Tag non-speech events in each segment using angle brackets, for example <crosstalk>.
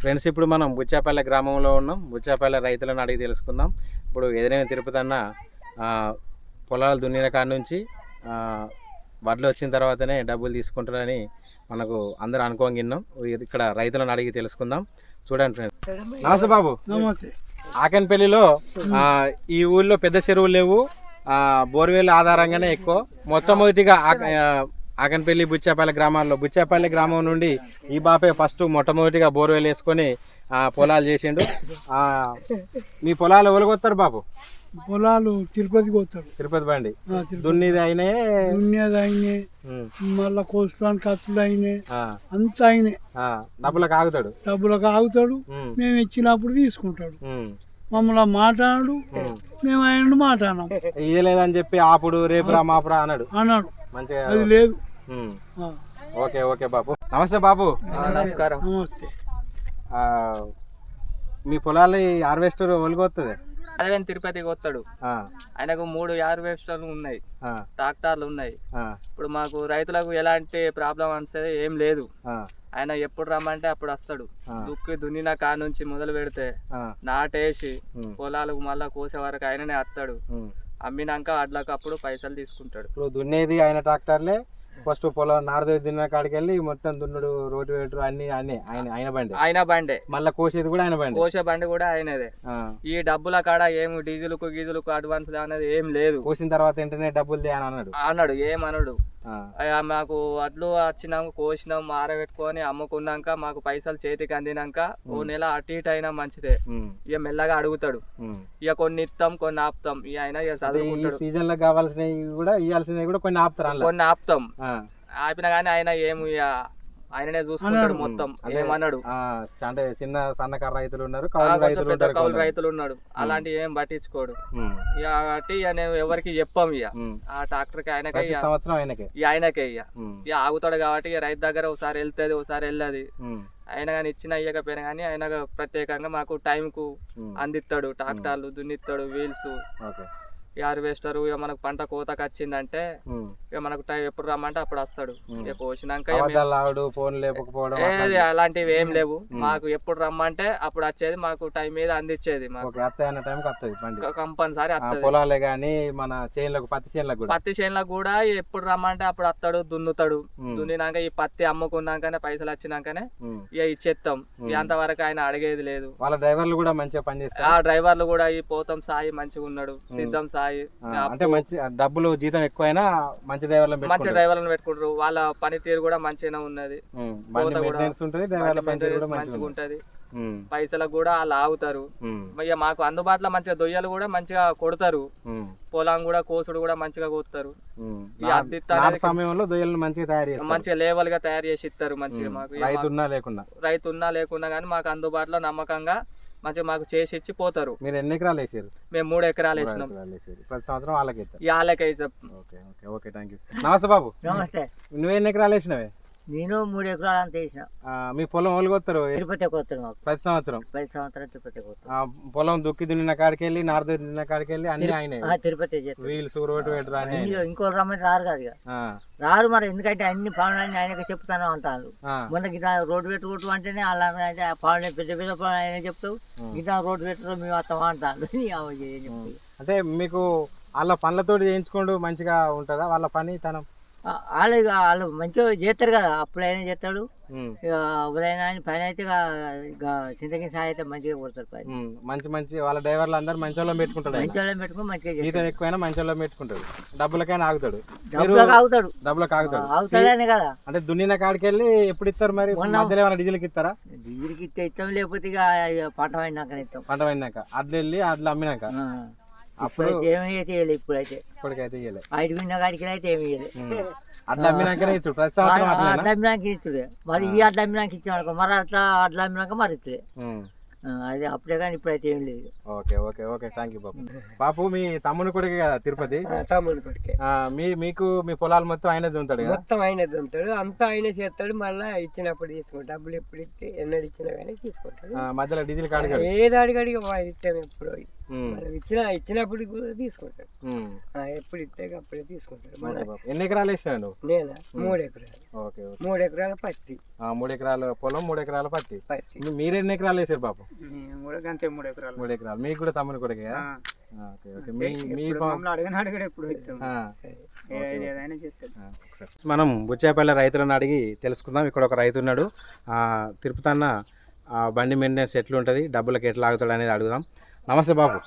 Friends ఇప్పుడు మనం బుచ్చాపల్లె గ్రామంలో ఉన్నాం. బుచ్చాపల్లె రైతులను అడిగి తెలుసుకుందాం. ఇప్పుడు ఎదురైన తిరుపతి అన్న పొలాలు దున్నిన కాడ నుంచి వడ్లు వచ్చిన తర్వాతనే డబ్బులు తీసుకుంటారని మనకు అందరూ అనుకోగిన్నాం ఇక్కడ రైతులను అడిగి తెలుసుకుందాం. చూడండి ఫ్రెండ్స్. నమస్తే బాబు. నమస్తే. ఆకన్పల్లిలో ఈ ఊళ్ళో పెద్ద చెరువులు లేవు. బోర్వెల్ ఆధారంగానే ఎక్కువ. మొట్టమొదటిగా ఆకన్పల్లి బుచ్చాపల్లి గ్రామాల్లో. బుచ్చాపల్లి గ్రామం నుండి ఈ బాపే ఫస్ట్ మొట్టమొదటిగా బోర్వెల్ వేసుకొని ఆ, పొలాలు చేసిండు. ఆ, మీ పొలాలు ఎవరికొస్తారు బాబు పొలాలు తిరుపతికి పోతాడు తిరుపతి బండి. దున్నిది అయినాయే దున్నేది అయినే ఉమ్, మళ్ళా కోసుకోవడానికి ఖర్చులు అయినే ఆ, అంతా అయినే. ఆ, డబ్బులకు ఆగుతాడు డబ్బులకు ఆగుతాడు ఉమ్, మేము ఇచ్చినప్పుడు తీసుకుంటాడు. మమ్మల్ని మాట్లాడు. మేము ఆయన మాట్లాడినాం. ఇయ్యలేదని చెప్పి ఆపుడు రేపురా మాపురా అన్నాడు? అన్నాడు. మంచిగా అది లేదు. ఓకే ఓకే బాబు. నమస్తే బాబు. నమస్కారం. మీ పొలాలు హార్వెస్టర్ ఒలిగొస్తుంది అదేవిధంగా తిరుపతికి వస్తాడు. ఆయనకు మూడు హార్వెస్టర్లు ఉన్నాయి. ట్రాక్టర్లు ఉన్నాయి. ఇప్పుడు మాకు రైతులకు ఎలాంటి ప్రాబ్లం అనేది ఏం లేదు. ఆయన ఎప్పుడు రమ్మంటే అప్పుడు వస్తాడు. దుక్కి దున్నిన కా నుంచి మొదలు పెడితే నాటేసి పొలాలకు మళ్ళా కోసే వరకు ఆయననే వస్తాడు అమ్మినాక అడ్లకు అప్పుడు పైసలు తీసుకుంటాడు. ఇప్పుడు దున్నేది ఆయన ట్రాక్టర్లే ఫస్ట్ పొలం నారద దున్న కాడికి వెళ్ళి మొత్తం దున్నుడు రోడ్డు వేటుడు అన్ని అన్ని ఆయన ఆయన బండి. ఆయన బండే. మళ్ళీ కోసేది కూడా ఆయన బండి. కోసే బండి కూడా ఆయనదే. ఈ డబ్బుల కాడ ఏం డీజిల్కు గీజులకు అడ్వాన్స్ అనేది ఏం లేదు. కోసిన తర్వాత వెంటనే డబ్బులు అని అన్నాడు. అన్నాడు అయ్యా మాకు వడ్లు వచ్చినాం కోసినాం ఆరబెట్టుకొని అమ్ముకున్నాక మాకు పైసలు చేతికి అందినాక ఓ నెల అటు ఇటు అయినా మంచిదే. ఇక మెల్లగా అడుగుతాడు. ఇక కొన్ని ఇస్తాం కొన్ని ఆపుతాం. ఇక ఆయన ఇక చదువుకుంటాడు. సీజన్లో కావాల్సినవి కూడా ఇవ్వాల్సినవి కూడా కొన్ని ఆపుతారు. కొన్ని ఆపుతాం. ఆపినా కానీ ఆయన ఏమి ఇక ఆయననే చూసుకుంటాడు అన్నాడు. మొత్తం. ఏమన్నాడు? అంటే చిన్న సన్నకారు రైతులు ఉన్నారు పెద్ద కౌలు. రైతులు ఉన్నాడు. అలాంటి ఏం పట్టించుకోడు. కాబట్టి ఎవరికి చెప్పాం ఇక. ఆ ట్రాక్టర్కి ఆయనకే ప్రతి ఇక. సంవత్సరం ఆయనకే. ఇక ఆయనకే ఇక. ఇక ఆగుతాడు కాబట్టి రైతు దగ్గర ఒకసారి వెళ్తుంది ఒకసారి వెళ్ళదు. ఆయన కానీ ఇచ్చిన ఇయ్యకపోయినా కానీ ఆయన ప్రత్యేకంగా మాకు టైంకు. అందిస్తాడు ట్రాక్టర్లు దున్నిస్తాడు వీల్స్. ఓకే హార్వెస్టర్ ఇక మనకు పంట కోతకు వచ్చిందంటే. ఇక మనకు టైం ఎప్పుడు రమ్మంటే అప్పుడు వస్తాడు. ఇక కోసినాక ఫోన్ లేకపోవడం ఏది. అలాంటివి ఏం లేవు. మాకు ఎప్పుడు రమ్మంటే అప్పుడు వచ్చేది మాకు టైం మీద అందించేది కంపల్సరీ ఆ, పొలాలే కానీ మన చేనులకు పత్తి చేనులకు కూడా. పత్తి చేనులకు కూడా ఎప్పుడు రమ్మంటే అప్పుడు వస్తాడు దున్నుతాడు. దున్నినాక ఈ పత్తి అమ్ముకున్నాకనే పైసలు వచ్చినాకనే. ఇక ఇచ్చేస్తాం. అంతవరకు ఆయన అడిగేది లేదు. వాళ్ళ డ్రైవర్లు కూడా మంచిగా ఆ పనిచేస్తారు డ్రైవర్లు కూడా ఈ పోతం సాయి మంచిగా ఉన్నాడు సిద్ధం సాయి ఆ, అంటే మంచి డబ్బులు జీతం ఎక్కువైనా మంచి డ్రైవర్లను మంచి పెట్టుకుంటారు. డ్రైవర్లను పెట్టుకుంటారు. వాళ్ళ పనితీరు కూడా మంచిగానే ఉన్నది. ఉంటుంది మంచిగా మంచిగా పైసలకు కూడా వాళ్ళు ఆగుతారు. ఇక మాకు అందుబాటులో మంచిగా దొయ్యలు కూడా మంచిగా కొడతారు. పొలం కూడా కోసుడు కూడా మంచిగా కోస్తారు. సమయంలో దొయ్యలను మంచిగా తయారు చేస్తారు. మంచిగా లేవల్గా తయారు చేసి ఇస్తారు మంచిగా మాకు. ఇక రైతు మాకు ఉన్నా లేకున్నా. రైతు ఉన్నా లేకున్నా కానీ మాకు అందుబాటులో నమ్మకంగా మంచిగా మాకు చేసి ఇచ్చి పోతారు. మీరు ఎన్ని ఎకరాలు వేసారు? మేము మూడు ఎకరాలు వేసినాం. ప్రతి సంవత్సరం వాళ్ళకి ఆలకైతే okay okay okay thank you నమస్తే బాబు. నమస్తే. నువ్వు ఎన్ని ఎకరాలు వేసినవే? నేను మూడు ఎకరాలు అంత వేసిన. మీ పొలం ఒలిగొత్తారు తిరుపతి పోతాను మాకు. ప్రతి సంవత్సరం? పది సంవత్సరాలు తిరుపతి పొలం దుక్కి దున్నిన కాడికి వెళ్ళి నారద దున్నిన కాడికి వెళ్ళి అన్ని ఆయనే. తిరుపతి వేటర్ అన్ని ఆయనే. ఇంకో- రమ్మంటే రారు కాదు రారు మరి ఎందుకంటే అన్ని పనులన్నీ ఆయనకి చెప్తాను అంటారు. మొన్న గిట్లా రోడ్డు పెట్టుకోవటం అంటేనే అలా పనులు పెద్ద పెద్ద పనులు ఆయన చెప్తావు. గిట్లా రోడ్డు పెట్టరు మేము వస్తాం అంటారు? <laughs> అంటే మీకు వాళ్ళ పనులతోటి చేయించుకోండు మంచిగా ఉంటుందా? వాళ్ళ పని తనం వాళ్ళు ఇక వాళ్ళు మంచిగా చేస్తారు కదా అప్పుడైనా చేస్తాడు. ఎవరైనా పని అయితే చింతకి సాయి అయితే మంచిగా కొడతారు పని. మంచి మంచి వాళ్ళ డ్రైవర్లు అందరు మంచి వాళ్ళని పెట్టుకుంటాడు. మంచి వాళ్ళని పెట్టుకుని మంచిగా చేస్తాడు. ఎక్కువైనా మంచి వాళ్ళని పెట్టుకుంటాడు. డబ్బులకైనా ఆగుతాడు. డబ్బులకు ఆగుతాడు. డబ్బులకు ఆగుతాడు. ఆగుతాడనే కదా. అంటే దున్నిన కాడికి వెళ్ళి ఎప్పుడు ఇస్తారు మరి? మధ్యలో ఏమైనా డీజిల్కి ఇస్తారా? డిగ్రీకి ఇస్తే ఇస్తాం లేకపోతే ఇక పంట పడినాక ఇస్తాం. పంట పడినాక. అడ్లు వెళ్ళి అడ్లు అమ్మినాక ఆ. అప్పుడు ఇప్పుడైతే ఏమి అయితే ఇవ్వలేదు ఇప్పుడైతే. ఇప్పటికైతే ఇయ్యలే. ఐదు విన్న కాడికి అయితే ఏమి అమ్మినాకనే ప్రతి సంవత్సరం అమ్మినాక ఇచ్చుడే. మరి ఈ అడ్ల అమ్మినాక ఇచ్చామనుకో మరి అట్లా అడ్ల అమ్మినాక మరి ఇచ్చుడే అదే అప్పుడే కానీ ఇప్పుడైతే ఏం లేదు. Okay okay okay thank you బాపు బాపు మీ తమ్ముని కొడుకు కదా తిరుపతి? కొడుకే. మీ మీకు మీ పొలాలు మొత్తం ఆయనే దుంతాడు కదా? మొత్తం ఆయన దుంతాడు అంతా ఆయన చేస్తాడు. మళ్ళీ ఇచ్చినప్పుడు తీసుకుంటాడు. డబ్బులు ఎప్పుడు ఇస్తే ఎన్నడు ఇచ్చినా కానీ తీసుకుంటాడు. మధ్యలో డీజిల్ కాడిగాడు ఏది అడిగడిగా ఇష్టం ఎప్పుడు మనం ఇచ్చిన ఇచ్చినప్పుడు కూడా తీసుకుంటాడు. ఎప్పుడు ఇస్తే అప్పుడే తీసుకుంటాడు. మన. ఎన్ని ఎకరాలు వేసినావు నువ్వు నేను మూడు ఎకరాలు. ఓకే మూడు ఎకరాల పత్తి. మూడు ఎకరాల పొలం మూడు ఎకరాల పత్తి. పత్తి. మీరు ఎన్ని ఎకరాలు వేసారు కూడా అంతే మూడు ఎకరాలు. మూడు ఎకరాలు. మీకు కూడా తమ్ముని కొడుకు ఓకే ఓకే. మీ మీ పొలం- అడగని అడగడు ఎప్పుడు ఆ, ఏదైనా చెప్తాడు. ఆ, ఒకసారి. మనం బుచ్చేపల్లి రైతులను అడిగి తెలుసుకుందాం. ఇక్కడ ఒక రైతు ఉన్నాడు. ఆ, తిరుపతన్న ఆ, బండి మెయింటెనెన్స్ ఎట్లా ఉంటుంది. డబ్బులకి ఎట్లా ఆగుతాడు అనేది అడుగుదాం. నమస్తే బాబు.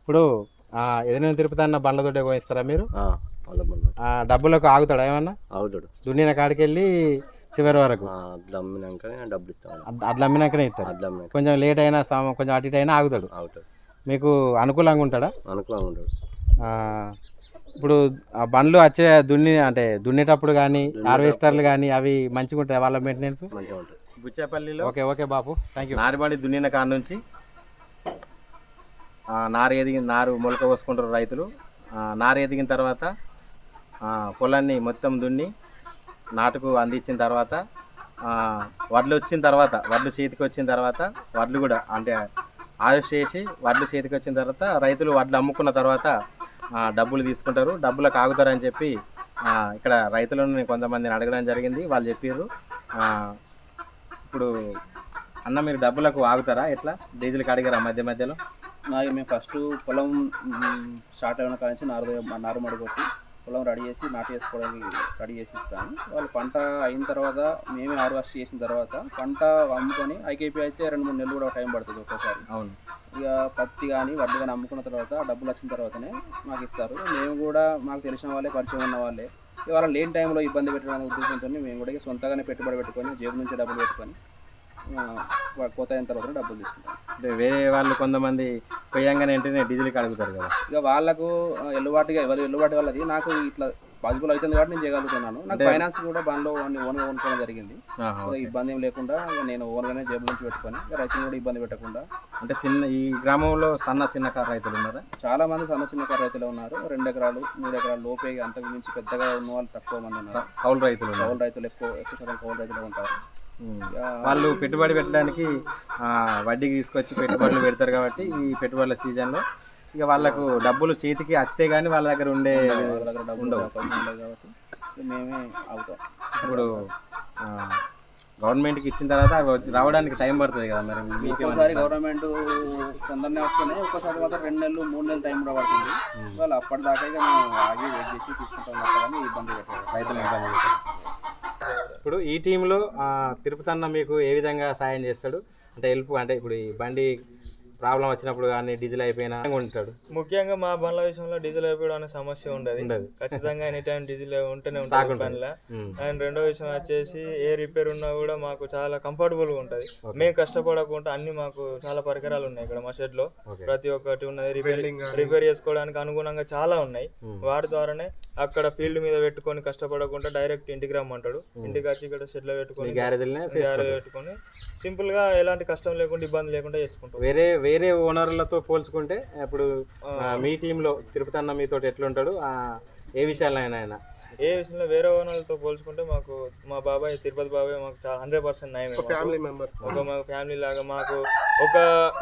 ఇప్పుడు ఆ, ఎదురైన తిరుపతి అన్న బండ్లతోటే పోయిస్తారా మీరు? ఆ, డబ్బులకు ఆగుతాడా ఏమన్నా? అవుతాడు దున్నిన కాడికి వెళ్ళి చివరి వరకు. అట్లా అమ్మినాక డబ్బులు ఇస్తాను అట్లా అమ్మినాకనే అమ్మినాక కొంచెం లేట్ అయినా సామ- కొంచెం అటు ఇటు అయినా ఆగుతాడు. అవుతాడు మీకు అనుకూలంగా ఉంటాడా? అనుకూలంగా ఉంటాడు. ఆ, ఇప్పుడు ఆ బండ్లు వచ్చే దున్ని అంటే దున్నేటప్పుడు కానీ హార్వెస్టర్లు కానీ అవి మంచిగా ఉంటాయి వాళ్ళ మెయింటెనెన్స్ మంచిగా ఉంటుంది బుచ్చేపల్లిలో ఓకే ఓకే బాపు థ్యాంక్ యూ నారుబండి దున్నిన కాడ నుంచి నారు ఎదిగిన నారు మొలక పోసుకుంటారు రైతులు. నారు ఎదిగిన తర్వాత పొలాన్ని మొత్తం దున్ని నాటుకు అందించిన తర్వాత వడ్లు వచ్చిన తర్వాత వడ్లు చేతికి వచ్చిన తర్వాత వడ్లు కూడా అంటే ఆయుష్ చేసి వడ్లు చేతికి వచ్చిన తర్వాత రైతులు వడ్లు అమ్ముకున్న తర్వాత డబ్బులు తీసుకుంటారు. డబ్బులకు ఆగుతారని చెప్పి ఇక్కడ రైతులను కొంతమందిని అడగడం జరిగింది. వాళ్ళు చెప్పారు ఇప్పుడు అన్న మీరు డబ్బులకు ఆగుతారా? ఎట్లా? డీజిల్కి అడిగారా మధ్య మధ్యలో? నాకు మేము ఫస్ట్ పొలం స్టార్ట్ అయిన కాడ నుంచి నారు నారు మడిగొట్టి పొలం రెడీ చేసి నాటు వేసుకోవడానికి రెడీ చేసి ఇస్తాను వాళ్ళు పంట అయిన తర్వాత మేమే హార్వెస్ట్ చేసిన తర్వాత పంట అమ్ముకొని ఐకేపీ అయితే రెండు మూడు నెలలు కూడా టైం పడుతుంది ఒక్కోసారి. అవును. ఇక పత్తి కానీ వడ్లు కానీ అమ్ముకున్న తర్వాత ఆ డబ్బులు వచ్చిన తర్వాతనే మాకు ఇస్తారు. మేము కూడా మాకు తెలిసిన వాళ్ళే పరిచయం ఉన్న వాళ్ళే. ఇవాళ లేని టైంలో ఇబ్బంది పెట్టడానికి ఉద్దేశంతో మేము కూడా సొంతగానే పెట్టుబడి పెట్టుకొని జేబు నుంచి డబ్బులు పెట్టుకొని కోత అయిన తర్వాత డబ్బులు తీసుకుంటాం అంటే వేరే వాళ్ళు కొంతమంది కొయ్యంగానే వెంటనే డీజిల్కి అడుగుతారు కదా. ఇక వాళ్ళకు ఎల్లుబాటుగా ఎవరి ఎల్లుబాటు వాళ్ళది. నాకు ఇట్లా పాజిబుల్ అవుతుంది కాబట్టి నేను చేయగలుగుతున్నాను. నాకు ఫైనాన్స్ కూడా బండ్లో ఓన్గా కొనుక్కోవడం జరిగింది. ఇబ్బంది ఏం లేకుండా నేను ఓన్గానే జేబు నుంచి పెట్టుకొని రైతులు కూడా ఇబ్బంది పెట్టకుండా. అంటే చిన్న ఈ గ్రామంలో సన్న చిన్న కారు రైతులు ఉన్నారా? చాలా మంది సన్న చిన్న కారు రైతులు ఉన్నారు. రెండు ఎకరాలు మూడు ఎకరాలు లోపే అంతకు మించి పెద్దగా ఉన్న వాళ్ళు తక్కువ మంది ఉన్నారు. కౌలు రైతులు కౌలు రైతులు ఎక్కువ ఎక్కువ శాతం కౌలు రైతులు ఉంటారు. వాళ్ళు పెట్టుబడి పెట్టడానికి వడ్డీకి తీసుకొచ్చి పెట్టుబడులు పెడతారు కాబట్టి ఈ పెట్టుబడుల సీజన్లో ఇక వాళ్ళకు డబ్బులు చేతికి వస్తే కానీ వాళ్ళ దగ్గర ఉండే ఉండవు కాబట్టి మేమే అవుతాం ఇప్పుడు గవర్నమెంట్కి ఇచ్చిన తర్వాత రావడానికి టైం పడుతుంది కదా మరి ఒక్కోసారి గవర్నమెంట్ తొందరనే వస్తున్నాయి ఒక్కోసారి మాత్రం రెండు నెలలు మూడు నెలలు టైం కూడా పడుతుంది వాళ్ళు అప్పటిదాకా మేము ఆగి వెయిట్ చేసి తీసుకుంటాం కానీ ఇబ్బంది పెట్టారు రైతులు ఇబ్బంది పెట్టారు. ఇప్పుడు ఈ టీంలో ఆ, తిరుపతి అన్న మీకు ఏ విధంగా సాయం చేస్తాడు అంటే హెల్ప్ అంటే ఇప్పుడు ఈ బండి ప్రాబ్లం వచ్చినప్పుడు కానీ డీజిల్ అయిపోయినా ఉంటాడు ముఖ్యంగా మా బండ్ల విషయంలో డీజిల్ అయిపోవడం అనే సమస్య ఉండదు. ఖచ్చితంగా ఎనీ టైం డీజిల్ ఉంటూనే <laughs> ఉంటుంది. బండ్ల. అండ్ రెండో విషయం వచ్చేసి ఏ రిపేర్ ఉన్నా కూడా మాకు చాలా కంఫర్టబుల్గా ఉంటది. మేము కష్టపడకుండా అన్ని మాకు చాలా పరికరాలు ఉన్నాయి ఇక్కడ మా షెడ్లో ప్రతి ఒక్కటి ఉన్నది రిపేర్ రిపేర్ చేసుకోవడానికి అనుగుణంగా చాలా ఉన్నాయి. వాటి ద్వారానే అక్కడ ఫీల్డ్ మీద పెట్టుకొని కష్టపడకుండా డైరెక్ట్ ఇంటికి రమ్మంటాడు. ఇంటికి వచ్చి ఇక్కడ షెడ్లో పెట్టుకొని గ్యారేజ్ పెట్టుకొని సింపుల్గా ఎలాంటి కష్టం లేకుండా ఇబ్బంది లేకుండా చేసుకుంటాం వేరే వేరే ఓనర్లతో పోల్చుకుంటే ఇప్పుడు మీ టీంలో తిరుపతి అన్న మీతో ఎట్లుంటాడు ఏ విషయాల్లో అయినా ఆయన. ఏ విషయంలో వేరే ఓనర్లతో పోల్చుకుంటే మాకు మా బాబాయ్ తిరుపతి బాబాయ్ మాకు చాలా హండ్రెడ్ పర్సెంట్ నయం ఫ్యామిలీ మెంబర్ ఒక మా ఫ్యామిలీ లాగా మాకు ఒక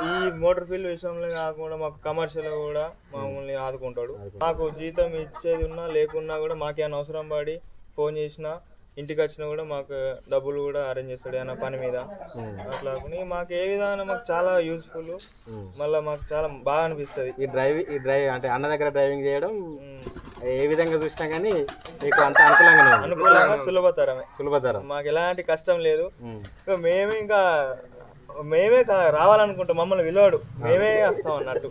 ఈ మోటార్ ఫీల్డ్ విషయంలో కాకుండా మాకు కమర్షియల్ కూడా మమ్మల్ని ఆదుకుంటాడు. మాకు జీతం ఇచ్చేది ఉన్నా లేకున్నా కూడా మాకేమైనా అవసరం పడి ఫోన్ చేసినా ఇంటికి వచ్చినా కూడా మాకు డబ్బులు కూడా అరేంజ్ చేస్తాడు ఏమైనా పని మీద. అట్లా మాకు ఏ విధంగా మాకు చాలా యూస్ఫుల్. మళ్ళీ మాకు చాలా బాగా అనిపిస్తుంది. ఈ డ్రైవ్ ఈ డ్రైవ్ అంటే అన్న దగ్గర డ్రైవింగ్ చేయడం ఏ విధంగా చూసినా కానీ మీకు అంత అనుకూలంగానే ఉంది. అనుకూలంగా సులభతరమే. సులభతరం. మాకు ఎలాంటి కష్టం లేదు. ఇంకా మేమే ఇంకా మేమే రావాలనుకుంటాం. మమ్మల్ని విలువడు మేమే. వస్తాం అన్నట్టు.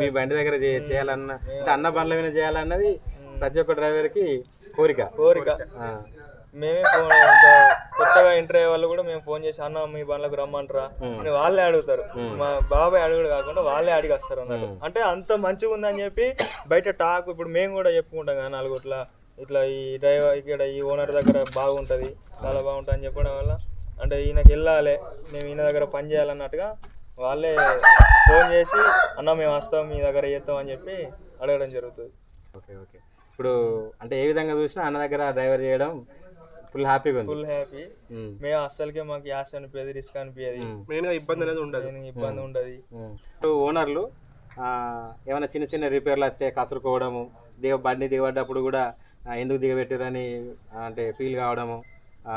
మీ బండి దగ్గర చేయాలన్న అన్న బండ్ల మీద చేయాలన్నది ప్రతి ఒక్క డ్రైవర్కి కోరిక. కోరిక. మేమే ఫోన్ కొత్తగా ఎంటర్ అయ్యే వాళ్ళు కూడా మేము ఫోన్ చేసి అన్న మీ బండ్లకు రమ్మంటారా? అని వాళ్ళే అడుగుతారు. మా బాబాయ్ అడుగుడు కాకుండా వాళ్ళే అడిగి వస్తారు అన్నట్టు అంటే అంత మంచిగా ఉందని చెప్పి బయట టాక్ ఇప్పుడు మేము కూడా చెప్పుకుంటాం కదా నలుగురు ఇట్లా ఇట్లా ఈ డ్రైవర్ ఇక్కడ ఈ ఓనర్ దగ్గర బాగుంటది చాలా బాగుంటుంది అని చెప్పడం వల్ల అంటే ఈయనకి వెళ్ళాలి మేము ఈయన దగ్గర పని చేయాలన్నట్టుగా వాళ్ళే ఫోన్ చేసి అన్న మేము వస్తాం మీ దగ్గర చేస్తాం అని చెప్పి అడగడం జరుగుతుంది. Okay okay. ఇప్పుడు అంటే ఏ విధంగా చూసినా అన్న దగ్గర డ్రైవర్ చేయడం ఫుల్ హ్యాపీగా ఉంది. Full happy. మేము అస్సలకే మాకు యాష్ అనిపించేది రిస్క్ అనిపించేది. మెయిన్గా ఇబ్బంది అనేది ఉండదు. ఇబ్బంది ఉండదు. ఓనర్లు ఆ, ఏమైనా చిన్న చిన్న రిపేర్లు వస్తే కసురుకోవడము దిగ బండి దిగబడ్డప్పుడు కూడా ఎందుకు దిగబెట్టారని అంటే ఫీల్ కావడము ఆ,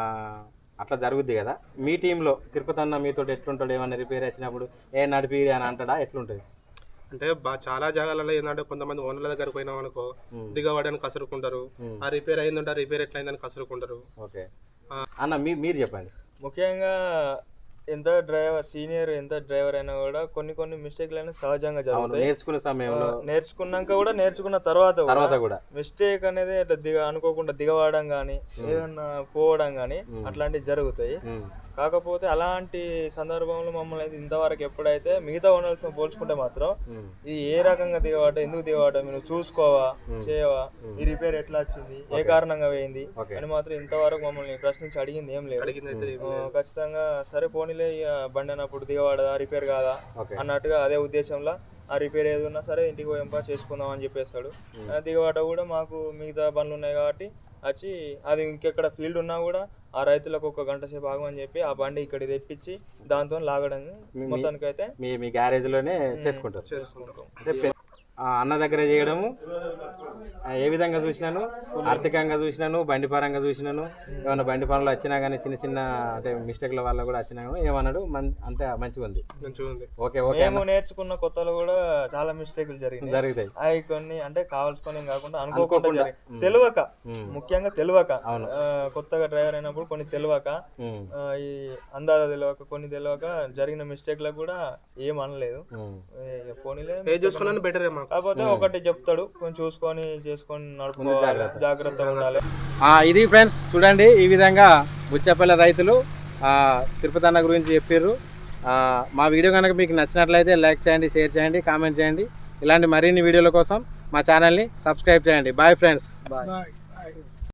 అట్లా జరుగుద్ది కదా. మీ టీంలో తిరుపతి అన్న మీతో ఎట్లుంటాడు? ఏమైనా రిపేర్ వచ్చినప్పుడు ఏ నడిపి అని అంటాడా? ఎట్లుంటుంది? అంటే చాలా జాగాలలో ఏంటంటే కొంతమంది ఓనర్ల దగ్గర పోయినాం అనుకో దిగబడని కసురుకుంటారు. ఆ రిపేర్ అయిందంటే రిపేర్ ఎట్లయిందని కసురుకుంటారు. ఓకే. అన్న మీ మీరు చెప్పండి. ముఖ్యంగా ఎంత డ్రైవర్ సీనియర్ ఎంత డ్రైవర్ అయినా కూడా కొన్ని కొన్ని మిస్టేక్లు అయినా సహజంగా జరుగుతాయి. నేర్చుకునే సమయంలో. నేర్చుకున్నాక కూడా నేర్చుకున్న తర్వాత కూడా తర్వాత కూడా. మిస్టేక్ అనేది అట్లా దిగ అనుకోకుండా దిగవడం కానీ ఏదన్నా పోవడం కానీ. అట్లాంటివి జరుగుతాయి. కాకపోతే అలాంటి సందర్భంలో మమ్మల్ని అయితే ఇంతవరకు ఎప్పుడైతే మిగతా ఓనర్స్తో పోల్చుకుంటే మాత్రం ఇది ఏ రకంగా దిగవాట ఎందుకు దిగవాట మీరు చూసుకోవా. చేయవా. ఈ రిపేర్ ఎట్లా వచ్చింది ఏ. కారణంగా పోయింది ఓకే అని మాత్రం ఇంతవరకు మమ్మల్ని ప్రశ్నించి అడిగింది ఏం లేదు. ఖచ్చితంగా సరే పోనీలే బండి అన్నప్పుడు దిగవాడదా రిపేర్ కాదా అన్నట్టుగా అదే ఉద్దేశంలో ఆ రిపేర్ ఏది ఉన్నా సరే ఇంటికి పోయింపా చేసుకుందాం అని చెప్పేస్తాడు దిగవాట కూడా మాకు మిగతా పనులు ఉన్నాయి కాబట్టి వచ్చి అది ఇంకెక్కడ ఫీల్డ్ ఉన్నా కూడా ఆ రైతులకు ఒక గంట సేపు ఆగమని చెప్పి ఆ బండి ఇక్కడ తెప్పించి దాంతో లాగడం మొత్తానికైతే మీ మీ గ్యారేజ్లోనే చేసుకుంటారు. చేసుకుంటాం. అంటే పె- ఆ, అన్న దగ్గర చేయడము. ఏ విధంగా చూసినాను? ఆర్థికంగా చూసినాను బండి పరంగా చూసినాను. ఏమైనా బండి పనులు వచ్చినా కానీ చిన్న చిన్న అంటే మిస్టేక్ల వల్ల కూడా వచ్చినా కానీ ఏమన్నాడు? మన్- అంతే మంచిగా ఉంది. ఓకే ఓకే మేము నేర్చుకున్న కొత్తలో కూడా చాలా మిస్టేక్లు జరిగినాయి. జరుగుతాయి. అవి కొన్ని అంటే కావాల్సుకొని కాకుండా అనుకోకుండా. తెలియక ముఖ్యంగా తెలియక. అవును. కొత్తగా డ్రైవర్ అయినప్పుడు కొన్ని తెలియక ఈ అందాజ తెలియక కొన్ని తెలియక జరిగిన మిస్టేక్లకు కూడా ఏం అనలేదు. పోనీలే ఏ చూసుకున్నా బెటరే మాకు. కాకపోతే ఒకటి చెప్తాడు కొంచెం చూసుకొని చేసుకొని నడుపుకోవాలి జాగ్రత్త. జాగ్రత్తగా ఉండాలి. ఆ, ఇది ఫ్రెండ్స్ చూడండి ఈ విధంగా బుచ్చపల్లి రైతులు ఆ, తిరుపతి అన్న గురించి చెప్పారు మా వీడియో కనుక మీకు నచ్చినట్లయితే లైక్ చేయండి షేర్ చేయండి కామెంట్ చేయండి. ఇలాంటి మరిన్ని వీడియోల కోసం మా ఛానల్ని సబ్స్క్రైబ్ చేయండి. Bye friends bye